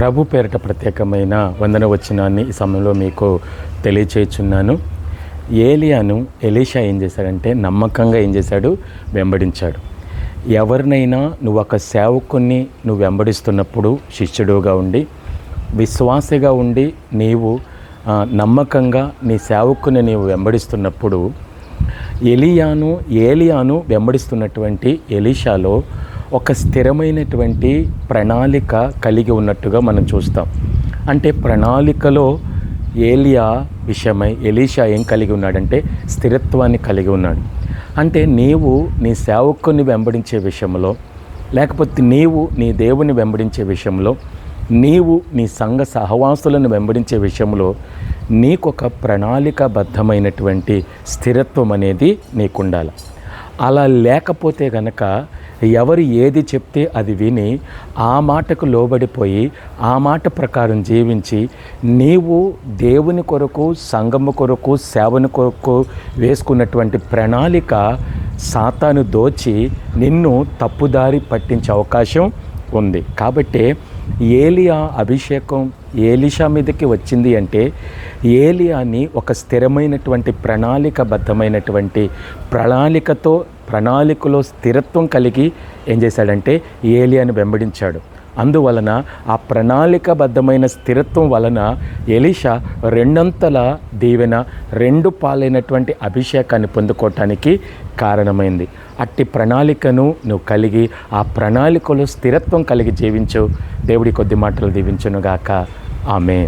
ప్రభు పేరిట ప్రత్యేకమైన వందన వచ్చినాన్ని ఈ సమయంలో మీకు తెలియచేయుచున్నాను ఏలియాను ఎలీషా ఏం చేశాడంటే నమ్మకంగా ఏం చేశాడు? వెంబడించాడు. ఎవరినైనా నువ్వు ఒక సేవకుని నువ్వు వెంబడిస్తున్నప్పుడు శిష్యుడుగా ఉండి విశ్వాసిగా ఉండి నీవు నమ్మకంగా నీ సేవకుని నీవు వెంబడిస్తున్నప్పుడు ఎలియాను ఏలియాను వెంబడిస్తున్నటువంటి ఎలీషాలో ఒక స్థిరమైనటువంటి ప్రణాళిక కలిగి ఉన్నట్టుగా మనం చూస్తాం. అంటే ప్రణాళికలో ఏలియా విషయమై ఎలీషా ఏం కలిగి ఉన్నాడంటే స్థిరత్వాన్ని కలిగి ఉన్నాడు. అంటే నీవు నీ సేవకుని వెంబడించే విషయంలో లేకపోతే నీవు నీ దేవుని వెంబడించే విషయంలో నీవు నీ సంఘ సహవాసులను వెంబడించే విషయంలో నీకొక ప్రణాళికాబద్ధమైనటువంటి స్థిరత్వం అనేది నీకుండాలి. అలా లేకపోతే గనక ఎవరు ఏది చెప్తే అది విని ఆ మాటకు లోబడిపోయి ఆ మాట ప్రకారం జీవించి నీవు దేవుని కొరకు సంగము కొరకు సేవని కొరకు వేసుకున్నటువంటి ప్రణాళిక సాతాను దోచి నిన్ను తప్పుదారి పట్టించే అవకాశం ఉంది. కాబట్టి ఏలియా అభిషేకం ఏలిషా మీదకి వచ్చింది అంటే ఏలియాని ఒక స్థిరమైనటువంటి ప్రణాళికబద్ధమైనటువంటి ప్రణాళికతో ప్రణాళికలో స్థిరత్వం కలిగి ఏం చేశాడంటే ఏలియాను వెంబడించాడు. అందువలన ఆ ప్రణాళికబద్ధమైన స్థిరత్వం వలన ఎలీషా రెండంతల దీవెన రెండు పాలైనటువంటి అభిషేకాన్ని పొందుకోవటానికి కారణమైంది. అట్టి ప్రణాళికను నువ్వు కలిగి ఆ ప్రణాళికలో స్థిరత్వం కలిగి జీవించు. దేవుడి కొద్ది మాటలు దీవించునుగాక. ఆమె